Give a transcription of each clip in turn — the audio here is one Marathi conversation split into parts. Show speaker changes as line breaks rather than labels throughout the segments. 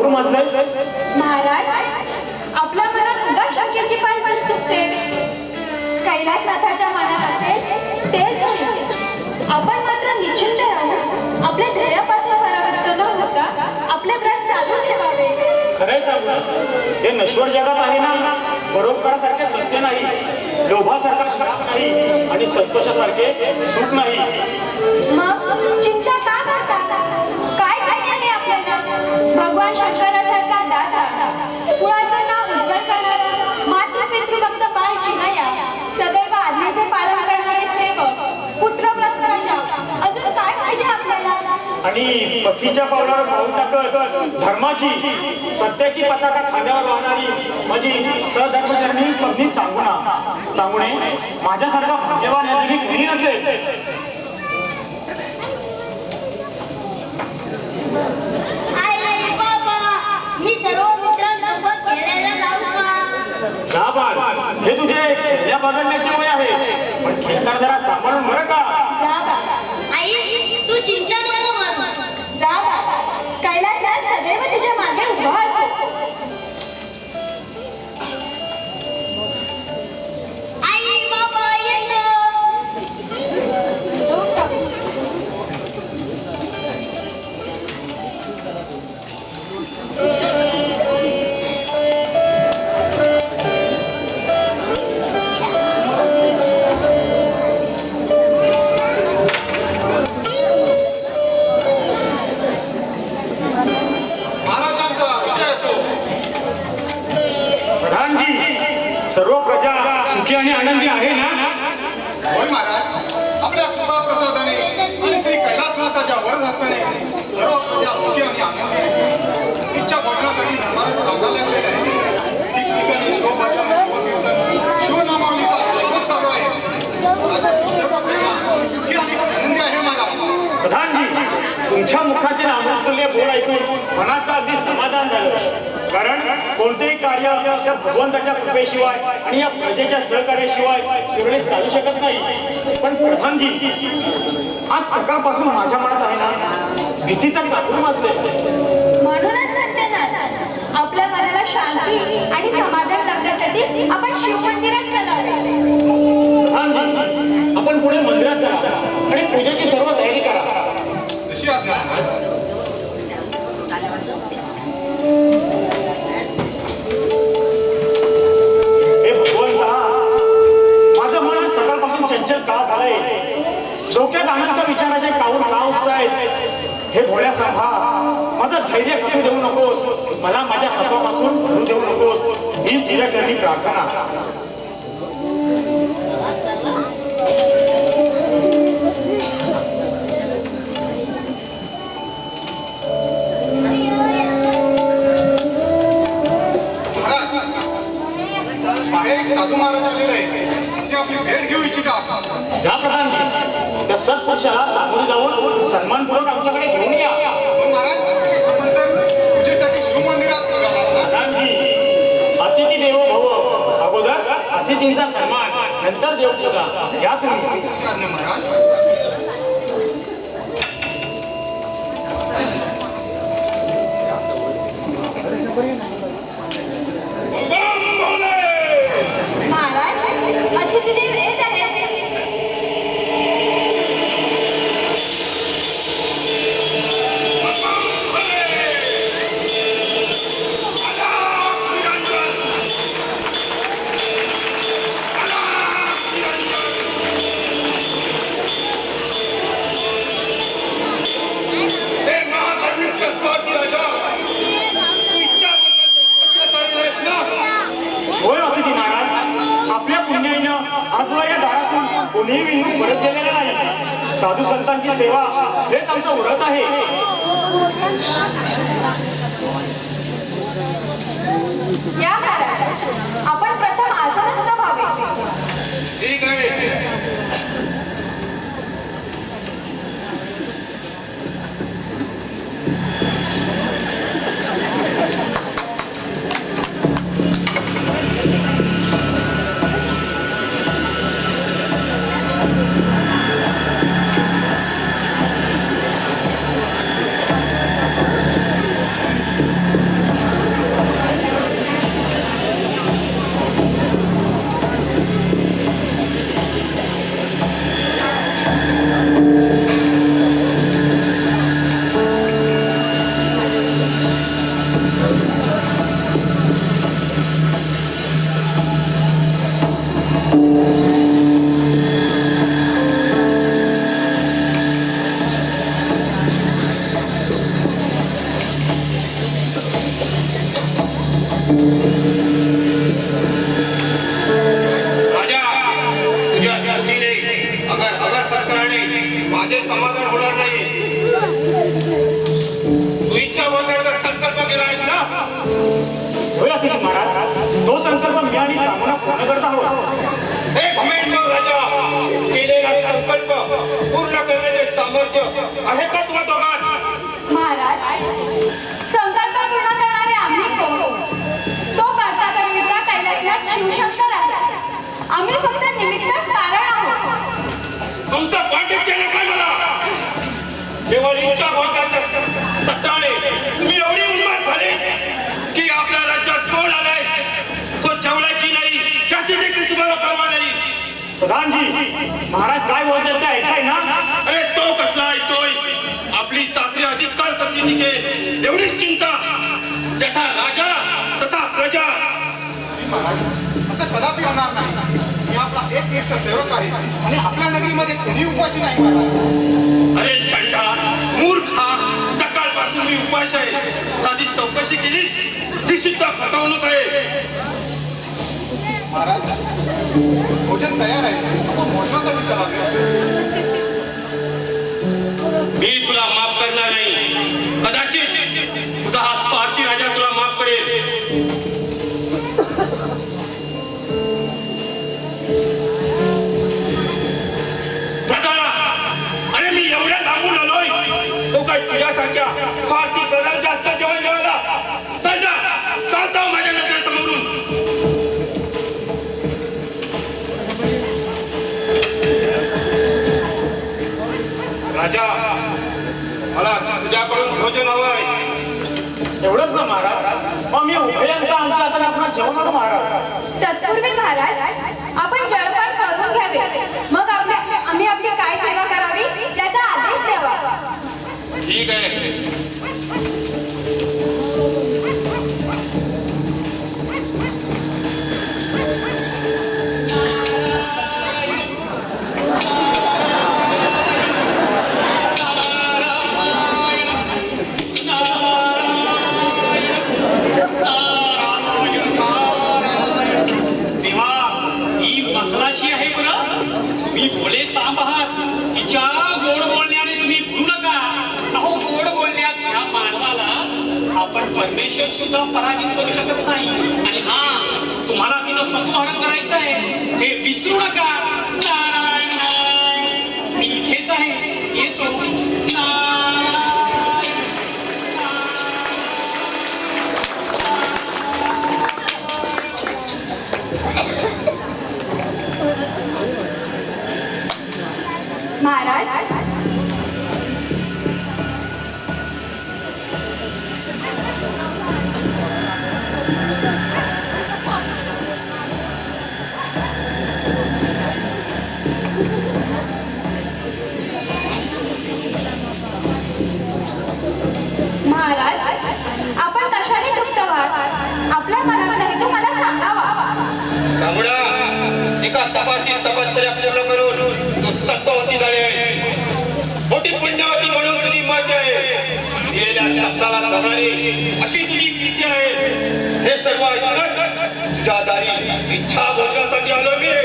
कावूर माजलंय.
महाराज आपल्या मनात उगा शक्यची पाल चुकते कैलासनाथाच्या मनात असेल तेच आपण मात्र निश्चिंत राहू. आपल्या ध्येयापासून परावृत्त न होता आपले व्रत चालू ठेवावे.
खरंय सांगू ना हे नश्वर जगात आहे ना बरोबरासारखे सत्य नाही लोभासारखा श्राप नाही आणि संतोषासारखे सुख नाही.
मग चिंता का
आणि पतीच्या पावलावर पाऊल टाकत धर्माची सत्याची पताका खांद्यावर वाहणारी माझी सहधर्मधर्मी पत्नी चांगुणा चांगुणे माझ्यासारखा भाग्यवान या जगी कुणी नसेल? हे तुझे या बघण्याचे वय आहे. पण खेळताना जरा सांभाळून बरं का?
आई तू चिंता
मनाचं अगदी समाधान झालं कारण कोणतेही कार्य त्या भगवंताच्या कृपेशिवाय आणि या प्रजेच्या सहकार्याशिवाय सुरळीत चालू शकत नाही. पण प्रधानजी आज सकाळपासून माझ्या मनात आहे ना भीतीचा कापूर वाचले
म्हणूनच आपल्या मनाला शांती आणि समाधान लागण्यासाठी आपण शिवमंदिरात चलावे
प्रधानजी आपण पुढे मंदिरात चला आणि पूजेची सर्व तयारी करा.
बाहेर एक साधू महाराज आलेले आहे ते आपली भेट घेऊ इच्छितात
ज्या प्रधानजी त्या सत्पुरुषाला सामोरे जाऊन सन्मानपूर्वक आमच्याकडे घेऊन या.
पण महाराज आपण तर पूजेसाठी शिवमंदिरात निघालात ना.
प्रधानजी अतिथी देवो भव अगोदर अतिथींचा सन्मान नंतर देवपूजा. या तुम्ही.
महाराज.
या
पूर्ण करण्याचे सामर्थ्य आहे का तुम्हा दोघात?
महाराज संकल्प पूर्ण करणारे आम्ही कोण? तो करता करिता कैलासनाथ शिवशंकर आहे. आम्ही फक्त निमित्त कारण आहोत.
तुमचं पांडित्य काय मला? केवळ इच्छा बोलताच्या सत्ताने तुम्ही एवढी उन्माद झाले की आपल्या राज्यात कोण आलाय तो जेवलाय की नाही त्याची देखील तुम्हाला परवा नाही.
प्रधानजी महाराज काय बोलतात ते ऐकाय ना
अरे तो कसला ऐकतोय आपली चाकरी कशी टिकेल एवढीच चिंता जथा राजा तथा प्रजा.
असं कदापि होणार नाही. मी आपला एक एक सेवक आहे आणि आपल्या नगरीमध्ये कोणी उपाशी नाही महाराज
अरे शंडा मूर्खा सकाळपासून मी उपाश आहे. साधी चौकशी केलीस ती सुद्धा फसवणूक आहे.
महाराज भोजन तयार आहे. आपण भोजनासाठी
जेवण
आणू महाराज.
तत्पूर्वी महाराज आपण जळपाट करून घ्यावे. मग आपल्या आम्ही आपली काय सेवा करावी? त्याचा आदेश द्यावा.
ठीक आहे. तपाची तपश्चर्या पूर्ण करून तू सत्ववती झाली मोठी पुण्यवती म्हणून तुझी मत आहे. दिलेल्या शब्दाला जाणारी अशी तुझी किती आहे? हे सर्व ऐकूनच तुझ्या दारी इच्छा भोजनासाठी आलो मी.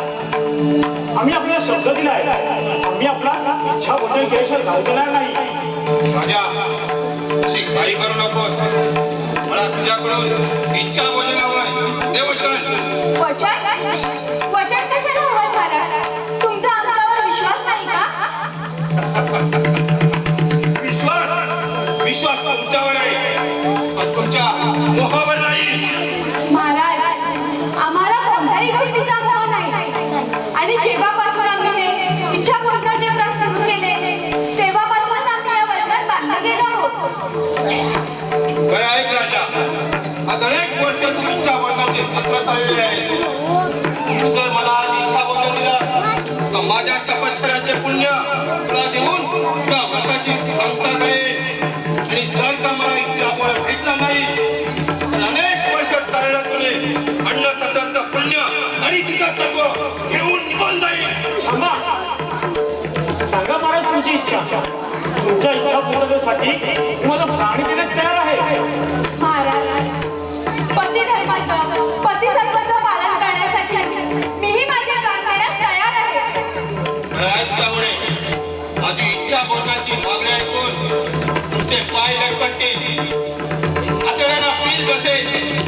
आम्ही
आपल्याला शब्द दिलाय आम्ही आपला इच्छा भोजन केल्याशिवाय देणार नाही.
राजा अशी घाई करू नकोस. मला तुझ्याकडून इच्छा भोजन हवंय देवचन
वचन वचन
मला माझ्या तपश्चर्याचे पुण्य देऊन तुला व्रताची सांगता आणि जर का मला इच्छा अनेक वर्ष
चालला पुण्य आणि तिचा सर्व घेऊन
निघून जाईल थांबा तुमची इच्छा. तुमच्या इच्छा पूर्ण तुम्हाला प्राणी देण्यास तयार आहे.
तुमचे पाय लटकते. आतड्यांना पील बसेल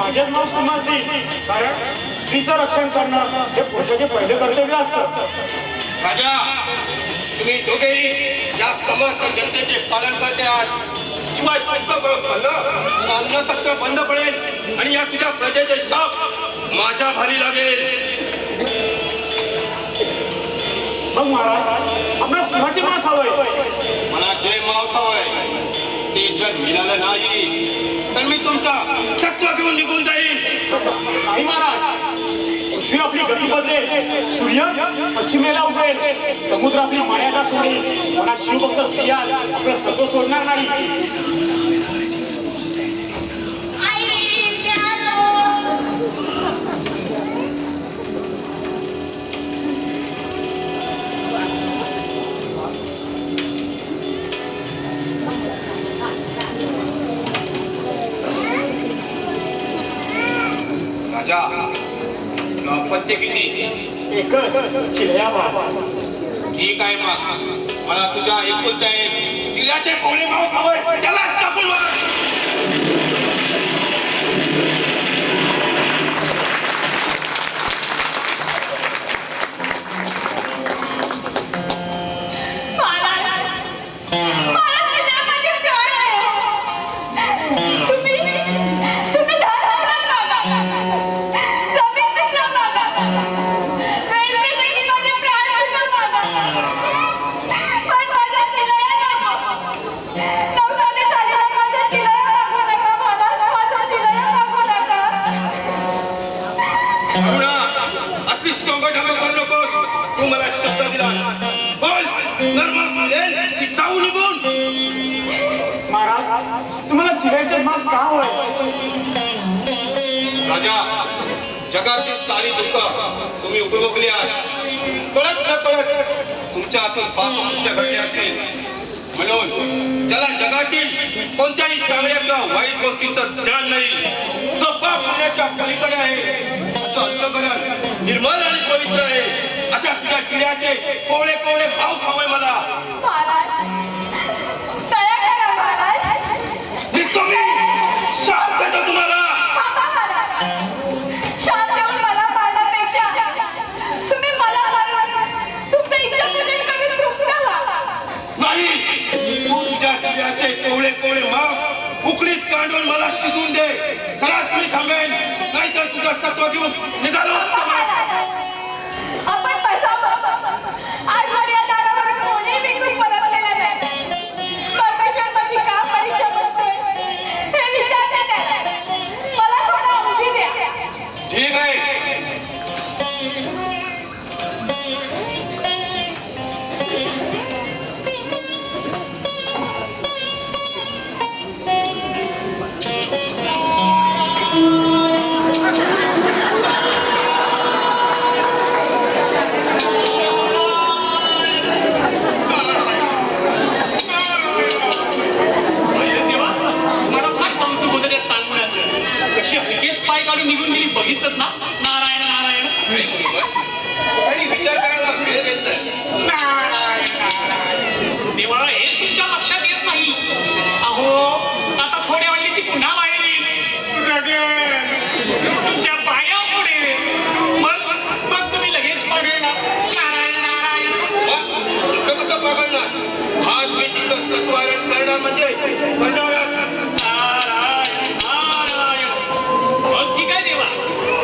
महाराज मी
माझ्याच नाव देईन कारण स्त्रीचं रक्षण करणं हे पुरुषाचे पहिले कर्तव्य असतं
राजा तुम्ही दोघेही या समस्त जनतेचे पालन करते आहात. शिवाय सत्व भलं. अन्न सत्व बंद पडेल आणि या तुझ्या प्रजेचे शाप माझ्या भारी लागेल.
मग महाराज आपल्या सिंहाची मास हवंय
मला जे मावसा होय ते जर मिळालं नाही तर मी तुमचा सत्व घेऊन निघून जाईल
नाही महाराज पृथ्वी आपली गती बदलेल. सूर्य पश्चिमेला उगवेल समुद्र आपली मायाचा सोडेल मला शिवभक्त स्त्रिया आपलं सत्व सोडणार नाही
अपत्य किती?
एकच. चिल्ह्या बाबा
ठीक आहे मग मला तुझ्या एकुलत्या एक जिल्ह्याचे कोळे त्यालाच कापून जगातील सारी दुःख तुम्ही उपभोगली आहात. कळत न कळत तुमच्या हातून पाप घडले असतील. म्हणून ज्याला जगातील कोणत्याही चांगल्या किंवा वाईट गोष्टीचं ज्ञान नाही तो पाप होण्याच्या पलीकडे आहे. असं अंतकरण निर्मल आणि पवित्र आहे. अशा तुझ्या किड्याचे कोवळे कोवळे भाव खावय मला. माव मला शिजून दे. घरात मी थांबेन. नाहीतर तुझा तत्व घेऊन निघालो. म्हणजे
आहे देवा?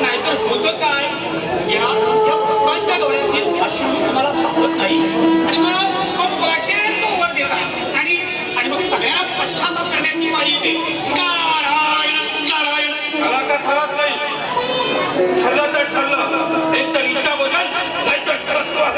नाहीतर होतं काय? या भक्तांच्या डोळ्यातील अश्रू तुम्हाला थांबत नाही. आणि मग मग वाटेल तो वर देता. आणि आणि मग सगळ्यांना पश्चाताप करण्याची पाळी येते. नारायण नारायण.
मला का ठरत नाही. ठरलं तर ठरलं. एक तर इच्छा बदल नाहीतर सत्वारण